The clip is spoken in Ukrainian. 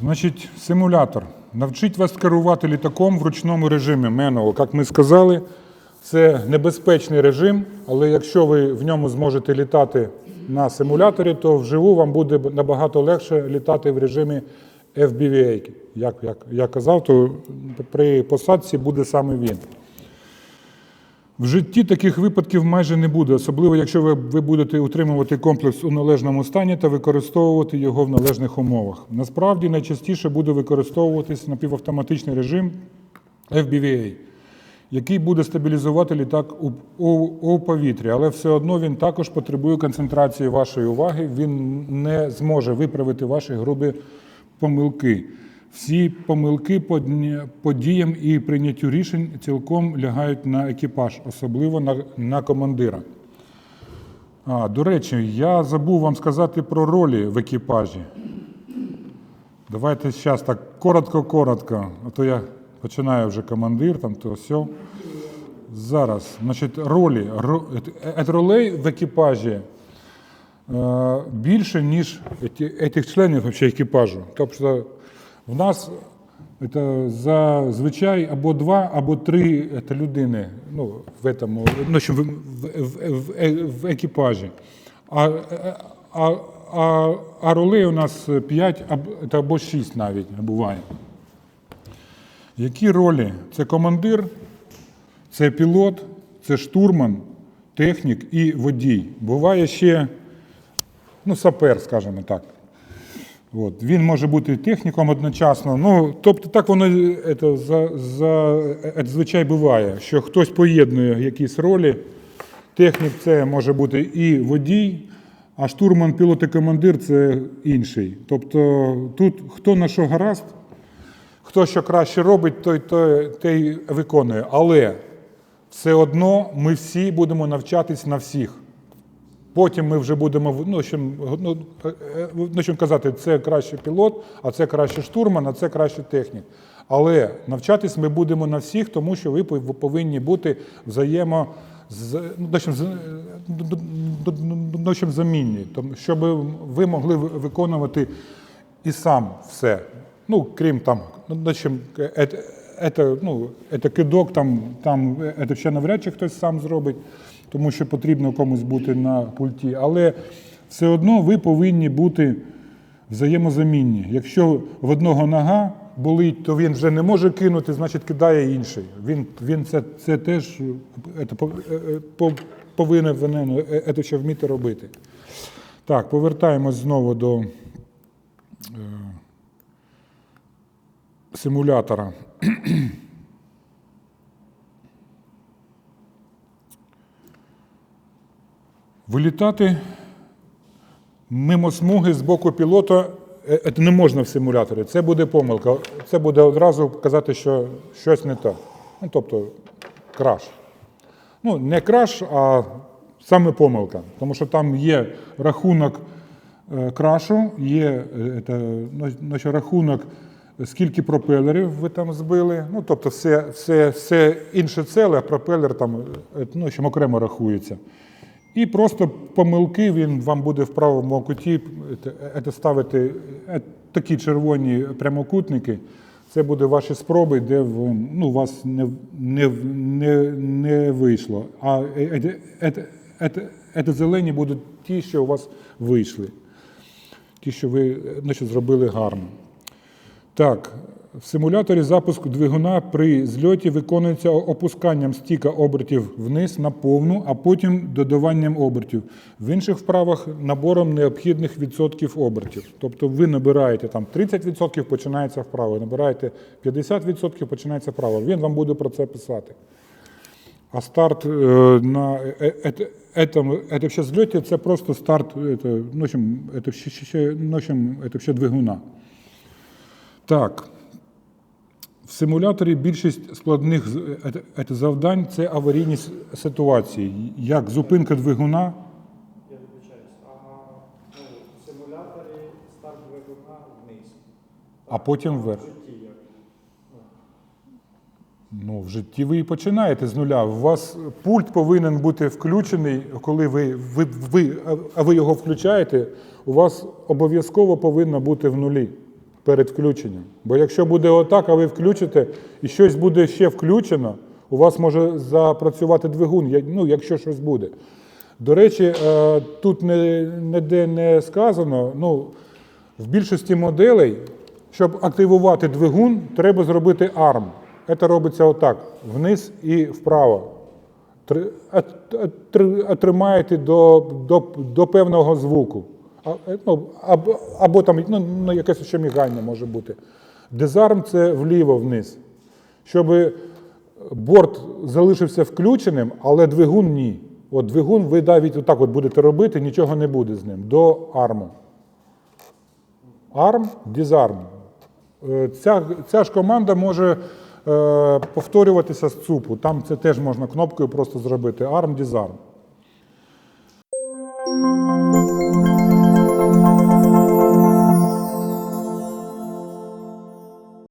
Значить, симулятор. Навчить вас керувати літаком в ручному режимі Manual. Як ми сказали, це небезпечний режим, але якщо ви в ньому зможете літати на симуляторі, то вживу вам буде набагато легше літати в режимі FBVA. Як, як я казав, то при посадці буде саме він. В житті таких випадків майже не буде, особливо якщо ви, ви будете утримувати комплекс у належному стані та використовувати його в належних умовах. Насправді найчастіше буде використовуватись напівавтоматичний режим FBVA, який буде стабілізувати літак у, у, у повітрі, але все одно він також потребує концентрації вашої уваги. Він не зможе виправити ваші грубі помилки. Всі помилки по дні- по діям і прийняттю рішень цілком лягають на екіпаж, особливо на, на командира. А, до речі, я забув вам сказати про ролі в екіпажі. Давайте зараз так коротко-коротко, а то я починаю вже командир, там то все. Зараз, значить, ролі. Ро- Ролей в екіпажі е, більше, ніж цих членів екіпажу. Тобто в нас це зазвичай або два, або три це людини ну, в, этому, ну, в, в, в, в, екіпажі. А, а, а, а ролей у нас 5 або, та або 6 навіть буває. Які ролі? Це командир, це пілот, це штурман, технік і водій. Буває ще ну, сапер, скажімо так. От. Він може бути техніком одночасно. Ну, тобто так воно е, це, за, за, е, звичай буває, що хтось поєднує якісь ролі. Технік це може бути і водій, а штурман, пілот і командир це інший. Тобто тут хто на що гаразд, хто що краще робить, той, той, той виконує. Але все одно ми всі будемо навчатись на всіх. Потім ми вже будемо ну, що, ну, е, е, ну, що казати, це краще пілот, а це краще штурман, а це краще технік. Але навчатись ми будемо на всіх, тому що ви пов- повинні бути взаємо з- ну, в общем, з- ну, ну, в общем, замінні, тому щоб ви могли ви- виконувати і сам все. Ну, крім там, ну, в общем, е- это, ну, это кидок, там, там это ще навряд чи хтось сам зробить, тому що потрібно комусь бути на пульті. Але все одно ви повинні бути взаємозамінні. Якщо в одного нога болить, то він вже не може кинути, значить кидає інший. Він, він це, це теж е, це, е, е, по- повинен він, е, це ще вміти робити. Так, повертаємось знову до е, симулятора. Вилітати мимо смуги з боку пілота е, не можна в симуляторі. Це буде помилка. Це буде одразу казати, що щось не так. Ну, тобто краш. Ну, не краш, а саме помилка. Тому що там є рахунок е, крашу, є е, ну, рахунок, скільки пропелерів ви там збили. Ну, тобто все, все, все інше ціле, а пропелер там е, ну, окремо рахується. І просто помилки він вам буде в правому куті ставити е, такі червоні прямокутники. Це буде ваші спроби, де ви, ну, вас не, не, не, не вийшло. А е, е, е, зелені будуть ті, що у вас вийшли. Ті, що ви значить, зробили гарно. Так, в симуляторі запуск двигуна при зльоті виконується опусканням стіка обертів вниз на повну, а потім додаванням обертів. В інших вправах набором необхідних відсотків обертів. Тобто ви набираєте там 30% починається вправо, набираєте 50% починається вправо. Він вам буде про це писати. А старт е, на е, е, е, этом, это ще зльоті це просто старт это, ну, в общем, это, ще, ще- ще, ну, в общем, это ще двигуна. Так. В симуляторі більшість складних е- е- завдань це аварійні ситуації, як зупинка двигуна. Я вибачаюсь, а ну, в симуляторі старт двигуна вниз. А потім вверх. В житті як? Ну, Ну, в житті ви і починаєте з нуля. У вас пульт повинен бути включений, коли ви, ви, ви, ви його включаєте, у вас обов'язково повинно бути в нулі перед включенням. Бо якщо буде отак, а ви включите, і щось буде ще включено, у вас може запрацювати двигун, ну, якщо щось буде. До речі, е, тут ніде не сказано, ну, в більшості моделей, щоб активувати двигун, треба зробити ARM. Це робиться отак: вниз і вправо. Тримаєте до, до, до певного звуку. Е, ну, або, або там ну, ну, якесь ще мігання може бути. Дезарм це вліво вниз. Щоб борт залишився включеним, але двигун ні. От двигун ви навіть отак от будете робити, нічого не буде з ним. До арму. Арм, дізарм. Е, Ця, ця ж команда може е, повторюватися з ЦУПу. Там це теж можна кнопкою просто зробити. Арм, дізарм.